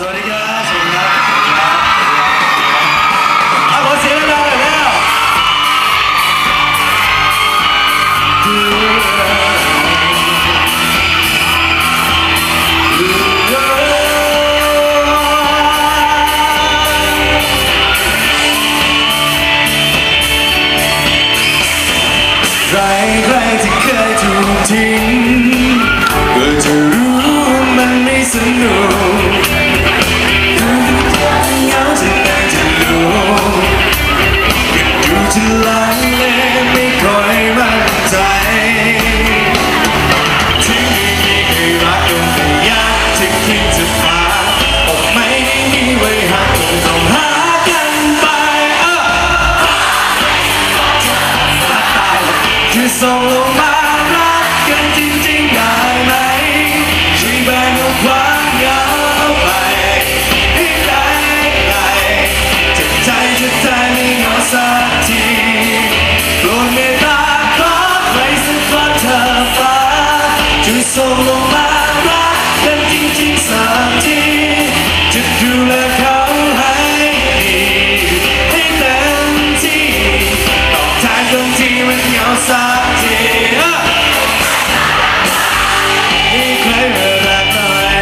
สวัสดีครับสวัสดีครับสวัสดีครับเอาขอเสียงดังหน่อยแล้วใครใครที่เคยถูกทิ้ง ดูจะลังเลไม่ค่อยมั่นใจที่มีใครรักก็ไม่อยากจะคิดจะพาออกไม่ได้มีไว้หักต้องหากันไปเออคือส่งลงมา ส่งลงมารักกันจริงๆสักทีจะดูแลเขาให้ดีให้เต็มที่ตอบแทนคนที่มันเหงาสักทีเอ้อมีใครมารักหน่อย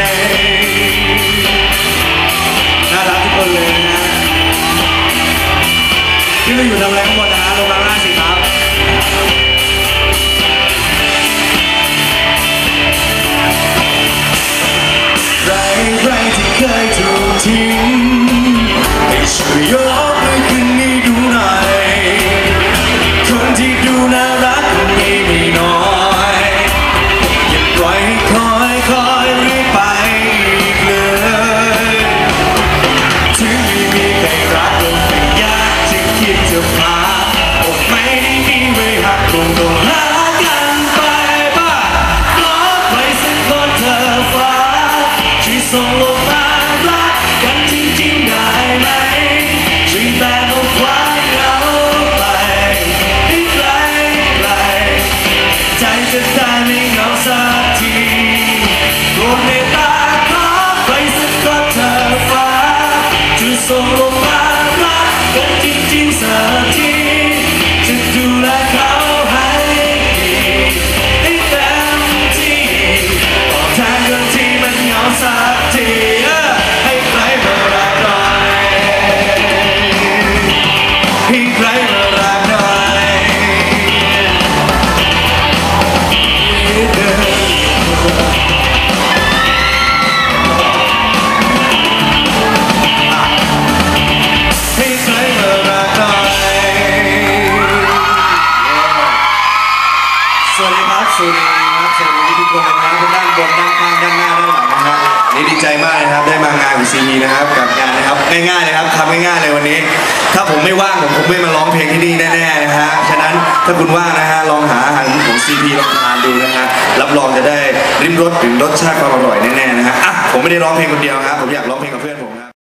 น่ารักทุกคนเลยนะฮะที่มาอยู่ทำอะไรข้างบนนะฮะลงมาล่างสิ ถูกทิ้ จะ สดีครับสวัสดีครับสวัสดีทุกคนนะครับด้านบนด้านข้างด้านหน้าด้านหลังนะฮะนี่ดีใจมากเลยครับได้มางานของซีมีนะครับกับงานนะครับง่ายๆเลยครับทำง่ายๆเลยวันนี้ ถ้าผมไม่ว่างผมคงไม่มาร้องเพลงที่นี่แน่ๆนะฮะฉะนั้นถ้าคุณว่างนะฮะลองหาอาหารของซีพีลองทานดูนะฮะรับรองจะได้ริมรสถึงรสชาติความอร่อยแน่ๆนะฮะอะผมไม่ได้ร้องเพลงคนเดียวครับผมอยากร้องเพลงกับเพื่อนผม